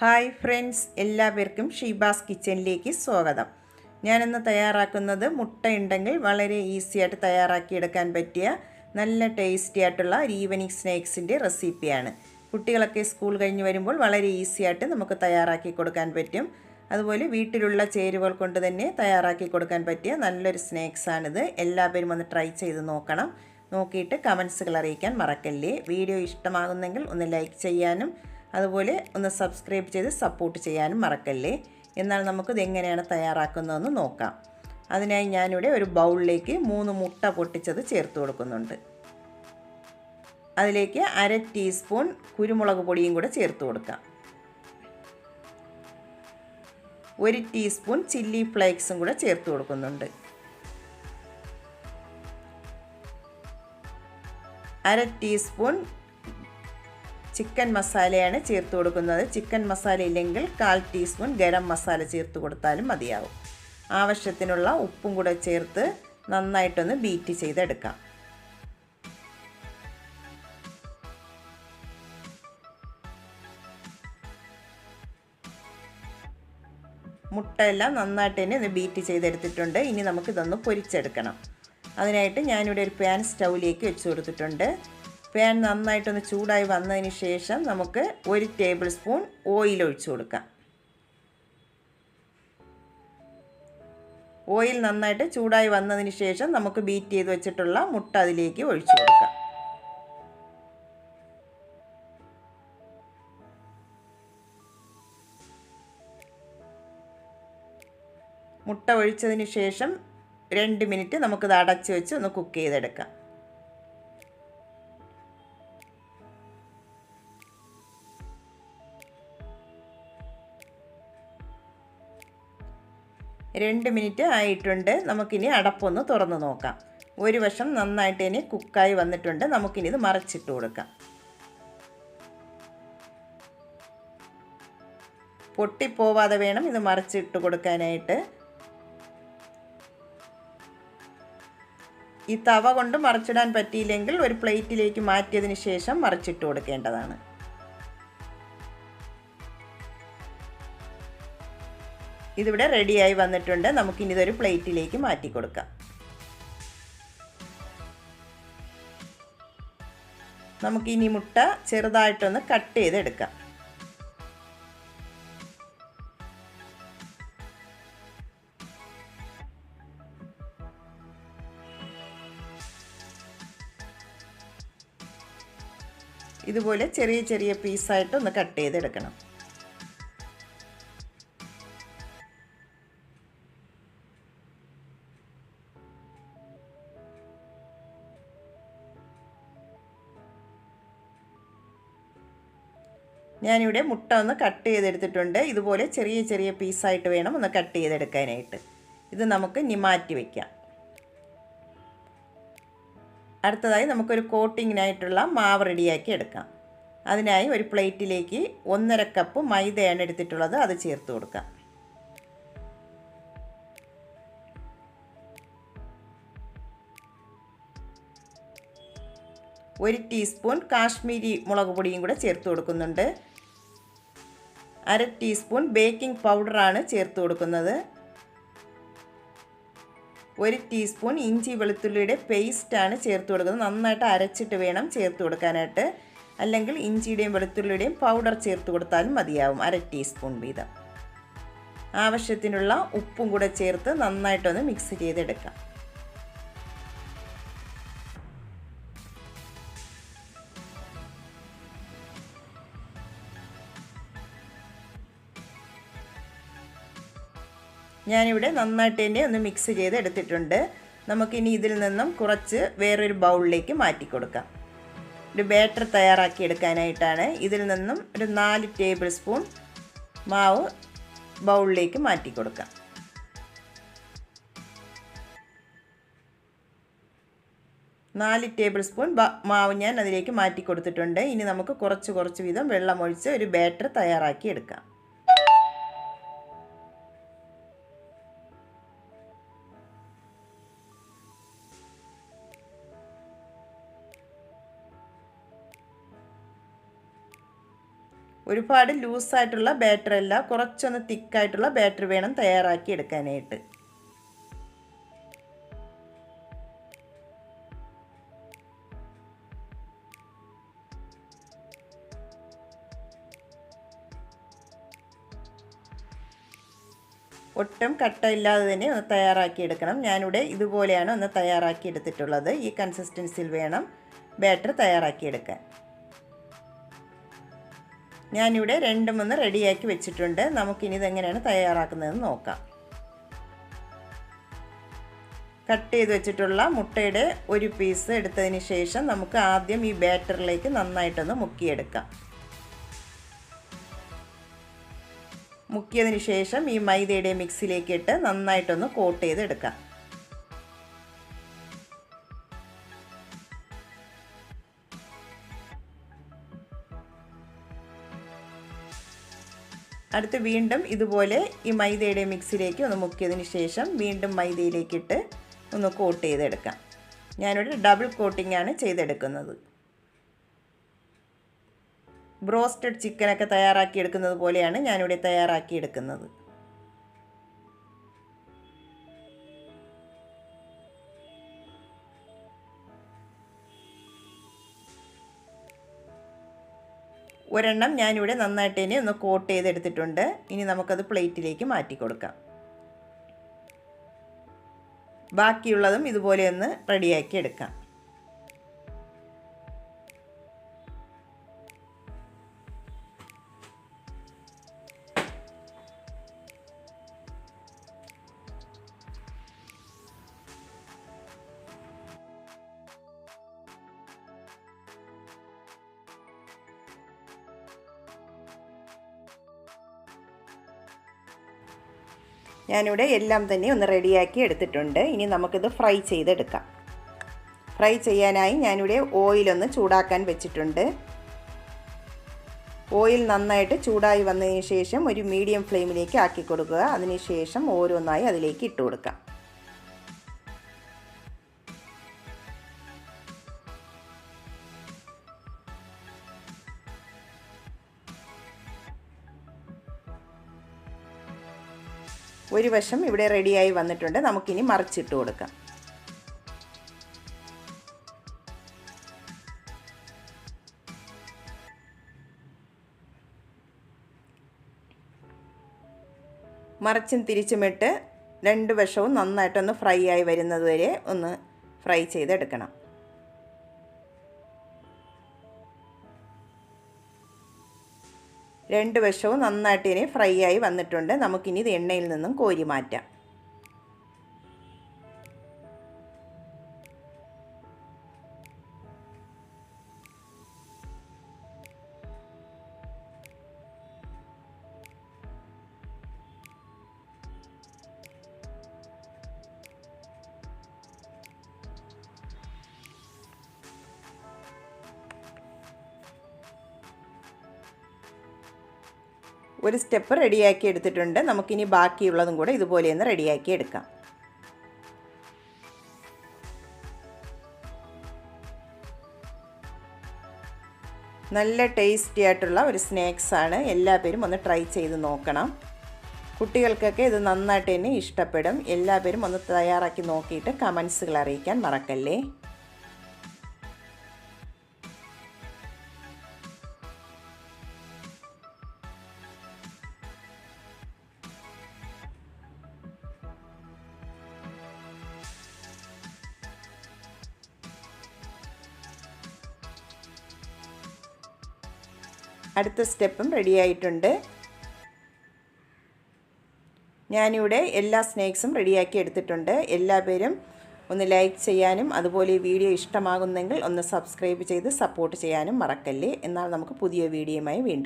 Hi friends എല്ലാവർക്കും ഷീബാസ് കിച്ചണിലേക്ക് സ്വാഗതം. ഞാനിന്ന് തയ്യാറാക്കുന്നത് മുട്ട ഉണ്ടെങ്കിൽ വളരെ ഈസി ആയിട്ട് തയ്യാറാക്കിയെടുക്കാൻ പറ്റിയ നല്ല ടേസ്റ്റി ആയിട്ടുള്ള ഈവനിങ് സ്നാക്സിന്റെ റെസിപ്പിയാണ്. കുട്ടികളൊക്കെ സ്കൂൾ കഴിഞ്ഞ് വരുമ്പോൾ വളരെ ഈസി ആയിട്ട് നമുക്ക് തയ്യാറാക്കി കൊടുക്കാൻ പറ്റും. അതുപോലെ വീട്ടിലുള്ള ചേരുവകൾ കൊണ്ട് തന്നെ തയ്യാറാക്കി കൊടുക്കാൻ പറ്റിയ നല്ലൊരു സ്നാക്സാണിത്. എല്ലാവരും ഒന്ന് ട്രൈ ചെയ്ത് നോക്കണം. നോക്കിയിട്ട് കമൻസുകൾ അറിയിക്കാൻ മറക്കല്ലേ. വീഡിയോ ഇഷ്ടമാകുന്നെങ്കിൽ ഒന്ന് ലൈക്ക് ചെയ്യാനും അതുപോലെ ഒന്ന് സബ്സ്ക്രൈബ് ചെയ്ത് സപ്പോർട്ട് ചെയ്യാനും മറക്കല്ലേ? എന്നാൽ നമുക്കിത് എങ്ങനെയാണ് തയ്യാറാക്കുന്നതെന്ന് നോക്കാം. അതിനായി ഞാനിവിടെ ഒരു ബൗളിലേക്ക് മൂന്ന് മുട്ട പൊട്ടിച്ചത് ചേർത്ത് കൊടുക്കുന്നുണ്ട്. അതിലേക്ക് അര ടീസ്പൂൺ കുരുമുളക് പൊടിയും കൂടെ ചേർത്ത് കൊടുക്കാം. ഒരു ടീസ്പൂൺ ചില്ലി ഫ്ലേക്സും കൂടെ ചേർത്ത് കൊടുക്കുന്നുണ്ട്. അര ടീസ്പൂൺ ചിക്കൻ മസാലയാണ് ചേർത്ത് കൊടുക്കുന്നത്. ചിക്കൻ മസാല ഇല്ലെങ്കിൽ കാൽ ടീസ്പൂൺ ഗരം മസാല ചേർത്ത് കൊടുത്താലും മതിയാവും. ആവശ്യത്തിനുള്ള ഉപ്പും കൂടെ ചേർത്ത് നന്നായിട്ടൊന്ന് ബീറ്റ് ചെയ്തെടുക്കാം. മുട്ടയെല്ലാം നന്നായിട്ട് തന്നെ ഒന്ന് ബീറ്റ് ചെയ്തെടുത്തിട്ടുണ്ട്. ഇനി നമുക്കിതൊന്ന് പൊരിച്ചെടുക്കണം. അതിനായിട്ട് ഞാനിവിടെ ഒരു പാൻ സ്റ്റൗവിലേക്ക് വെച്ച് കൊടുത്തിട്ടുണ്ട്. പാൻ നന്നായിട്ടൊന്ന് ചൂടായി വന്നതിന് ശേഷം നമുക്ക് ഒരു ടേബിൾ സ്പൂൺ ഓയിൽ ഒഴിച്ചു കൊടുക്കാം. ഓയിൽ നന്നായിട്ട് ചൂടായി വന്നതിന് ശേഷം നമുക്ക് ബീറ്റ് ചെയ്ത് വെച്ചിട്ടുള്ള മുട്ട അതിലേക്ക് ഒഴിച്ചു കൊടുക്കാം. മുട്ട ഒഴിച്ചതിന് ശേഷം രണ്ട് മിനിറ്റ് നമുക്കിത് അടച്ച് വെച്ച് ഒന്ന് കുക്ക് ചെയ്തെടുക്കാം. രണ്ട് മിനിറ്റ് ആയിട്ടുണ്ട്. നമുക്കിനി അടപ്പൊന്ന് തുറന്ന് നോക്കാം. ഒരു വശം നന്നായിട്ട് ഇനി കുക്കായി വന്നിട്ടുണ്ട്. നമുക്കിനി ഇത് മറച്ചിട്ട് കൊടുക്കാം. പൊട്ടിപ്പോവാതെ വേണം ഇത് മറിച്ചിട്ട് കൊടുക്കാനായിട്ട്. ഈ തവ കൊണ്ട് മറിച്ചിടാൻ പറ്റിയില്ലെങ്കിൽ ഒരു പ്ലേറ്റിലേക്ക് മാറ്റിയതിന് ശേഷം മറിച്ചിട്ട് കൊടുക്കേണ്ടതാണ്. ഇതിവിടെ റെഡിയായി വന്നിട്ടുണ്ട്. നമുക്കിനി ഇതൊരു പ്ലേറ്റിലേക്ക് മാറ്റി കൊടുക്കാം നമുക്കിനി മുട്ട ചെറുതായിട്ടൊന്ന് കട്ട് ചെയ്തെടുക്കാം. ഇതുപോലെ ചെറിയ ചെറിയ പീസായിട്ട് ഒന്ന് കട്ട് ചെയ്തെടുക്കണം. ഞാനിവിടെ മുട്ട ഒന്ന് കട്ട് ചെയ്തെടുത്തിട്ടുണ്ട്. ഇതുപോലെ ചെറിയ ചെറിയ പീസായിട്ട് വേണം ഒന്ന് കട്ട് ചെയ്തെടുക്കാനായിട്ട്. ഇത് നമുക്ക് ഇനി മാറ്റി വയ്ക്കാം അടുത്തതായി നമുക്കൊരു കോട്ടിങ്ങിനായിട്ടുള്ള മാവ് റെഡിയാക്കി എടുക്കാം. അതിനായി ഒരു പ്ലേറ്റിലേക്ക് ഒന്നര കപ്പ് മൈദയാണ് എടുത്തിട്ടുള്ളത്. അത് ചേർത്ത് കൊടുക്കാം. ഒരു ടീസ്പൂൺ കാശ്മീരി മുളക് പൊടിയും കൂടെ ചേർത്ത് കൊടുക്കുന്നുണ്ട്. അര ടീസ്പൂൺ ബേക്കിംഗ് പൗഡറാണ് ചേർത്ത് കൊടുക്കുന്നത്. ഒരു ടീസ്പൂൺ ഇഞ്ചി വെളുത്തുള്ളിയുടെ പേസ്റ്റാണ് ചേർത്ത് കൊടുക്കുന്നത്. നന്നായിട്ട് അരച്ചിട്ട് വേണം ചേർത്ത് കൊടുക്കാനായിട്ട്. അല്ലെങ്കിൽ ഇഞ്ചിയുടെയും വെളുത്തുള്ളിയുടെയും പൗഡർ ചേർത്ത് കൊടുത്താലും മതിയാവും അര ടീസ്പൂൺ വീതം. ആവശ്യത്തിനുള്ള ഉപ്പും കൂടെ ചേർത്ത് നന്നായിട്ടൊന്ന് മിക്സ് ചെയ്തെടുക്കാം. ഞാനിവിടെ നന്നായിട്ട് തന്നെ ഒന്ന് മിക്സ് ചെയ്ത് എടുത്തിട്ടുണ്ട് നമുക്കിനി ഇതിൽ നിന്നും കുറച്ച് വേറൊരു ബൗളിലേക്ക് മാറ്റി കൊടുക്കാം ഒരു ബാറ്റർ തയ്യാറാക്കി എടുക്കാനായിട്ടാണ് ഇതിൽ നിന്നും ഒരു നാല് ടേബിൾ സ്പൂൺ മാവ് ബൗളിലേക്ക് മാറ്റി കൊടുക്കാം നാല് ടേബിൾ സ്പൂൺ മാവ് ഞാൻ അതിലേക്ക് മാറ്റി കൊടുത്തിട്ടുണ്ട് ഇനി നമുക്ക് കുറച്ച് കുറച്ച് വീതം വെള്ളമൊഴിച്ച് ഒരു ബാറ്റർ തയ്യാറാക്കി എടുക്കാം ഒരുപാട് ലൂസായിട്ടുള്ള ബാറ്റർ അല്ല കുറച്ചൊന്ന് തിക്കായിട്ടുള്ള ബാറ്റർ വേണം തയ്യാറാക്കി എടുക്കാനായിട്ട്. ഒട്ടും കട്ടയില്ലാതെ തന്നെ ഒന്ന് തയ്യാറാക്കി എടുക്കണം. ഞാനിവിടെ ഇതുപോലെയാണ് ഒന്ന് തയ്യാറാക്കി എടുത്തിട്ടുള്ളത്. ഈ കൺസിസ്റ്റൻസിയിൽ വേണം ബാറ്റർ തയ്യാറാക്കി എടുക്കാൻ. ഞാനിവിടെ രണ്ട് മൂന്ന് റെഡിയാക്കി വെച്ചിട്ടുണ്ട്. നമുക്കിനി ഇതെങ്ങനെയാണ് തയ്യാറാക്കുന്നതെന്ന് നോക്കാം. കട്ട് ചെയ്ത് വെച്ചിട്ടുള്ള മുട്ടയുടെ ഒരു പീസ് എടുത്തതിന് ശേഷം നമുക്ക് ആദ്യം ഈ ബാറ്ററിലേക്ക് നന്നായിട്ടൊന്ന് മുക്കിയെടുക്കാം. മുക്കിയതിന് ശേഷം ഈ മൈദയുടെ മിക്സിലേക്ക് ഇട്ട് നന്നായിട്ടൊന്ന് കോട്ട് ചെയ്തെടുക്കാം. അടുത്ത് വീണ്ടും ഇതുപോലെ ഈ മൈദയുടെ മിക്സിലേക്ക് ഒന്ന് മുക്കിയതിന് ശേഷം വീണ്ടും മൈദയിലേക്കിട്ട് ഒന്ന് കോട്ട് ചെയ്തെടുക്കാം. ഞാനിവിടെ ഡബിൾ കോട്ടിംഗ് ആണ് ചെയ്തെടുക്കുന്നത്. ബ്രോസ്റ്റഡ് ചിക്കനൊക്കെ തയ്യാറാക്കി എടുക്കുന്നത് പോലെയാണ് ഞാനിവിടെ തയ്യാറാക്കി എടുക്കുന്നത് ഒരെണ്ണം ഞാനിവിടെ നന്നായിട്ട് തന്നെ ഒന്ന് കോട്ട് ചെയ്തെടുത്തിട്ടുണ്ട്. ഇനി നമുക്കത് പ്ലേറ്റിലേക്ക് മാറ്റി കൊടുക്കാം ബാക്കിയുള്ളതും ഇതുപോലെ ഒന്ന് റെഡിയാക്കി എടുക്കാം. ഞാനിവിടെ എല്ലാം തന്നെ ഒന്ന് റെഡിയാക്കി എടുത്തിട്ടുണ്ട്. ഇനി നമുക്കിത് ഫ്രൈ ചെയ്തെടുക്കാം. ഫ്രൈ ചെയ്യാനായി ഞാനിവിടെ ഓയിലൊന്ന് ചൂടാക്കാൻ വെച്ചിട്ടുണ്ട്. ഓയിൽ നന്നായിട്ട് ചൂടായി വന്നതിന് ശേഷം ഒരു മീഡിയം ഫ്ലെയിമിലേക്ക് ആക്കി കൊടുക്കുക. അതിനുശേഷം ഓരോന്നായി അതിലേക്ക് ഇട്ട് കൊടുക്കാം. ഒരു വശം ഇവിടെ റെഡിയായി വന്നിട്ടുണ്ട്. നമുക്കിനി മറിച്ചിട്ട് കൊടുക്കാം. മറിച്ചും തിരിച്ചുമിട്ട് രണ്ട് വശവും നന്നായിട്ടൊന്ന് ഫ്രൈ ആയി വരുന്നത് വരെ ഒന്ന് ഫ്രൈ ചെയ്തെടുക്കണം. രണ്ട് വശവും നന്നായിട്ട് ഇനി ഫ്രൈ ആയി വന്നിട്ടുണ്ട്. നമുക്കിനി ഇത് എണ്ണയിൽ നിന്നും കോരി മാറ്റാം. ഒരു സ്റ്റെപ്പ് റെഡിയാക്കി എടുത്തിട്ടുണ്ട്. നമുക്കിനി ബാക്കിയുള്ളതും കൂടെ ഇതുപോലെ ഒന്ന് റെഡിയാക്കി എടുക്കാം. നല്ല ടേസ്റ്റി ആയിട്ടുള്ള ഒരു സ്നാക്സാണ് എല്ലാ പേരും ഒന്ന് ട്രൈ ചെയ്ത് നോക്കണം. കുട്ടികൾക്കൊക്കെ ഇത് നന്നായിട്ട് തന്നെ ഇഷ്ടപ്പെടും. എല്ലാ പേരും ഒന്ന് തയ്യാറാക്കി നോക്കിയിട്ട് കമൻസുകൾ അറിയിക്കാൻ മറക്കല്ലേ? അടുത്ത സ്റ്റെപ്പും റെഡിയായിട്ടുണ്ട് ഞാനിവിടെ എല്ലാ സ്നാക്സും റെഡിയാക്കി എടുത്തിട്ടുണ്ട്. എല്ലാ പേരും ഒന്ന് ലൈക്ക് ചെയ്യാനും അതുപോലെ ഈ വീഡിയോ ഇഷ്ടമാകുന്നെങ്കിൽ ഒന്ന് സബ്സ്ക്രൈബ് ചെയ്ത് സപ്പോർട്ട് ചെയ്യാനും മറക്കല്ലേ. എന്നാൽ നമുക്ക് പുതിയ വീഡിയോയുമായി വീണ്ടും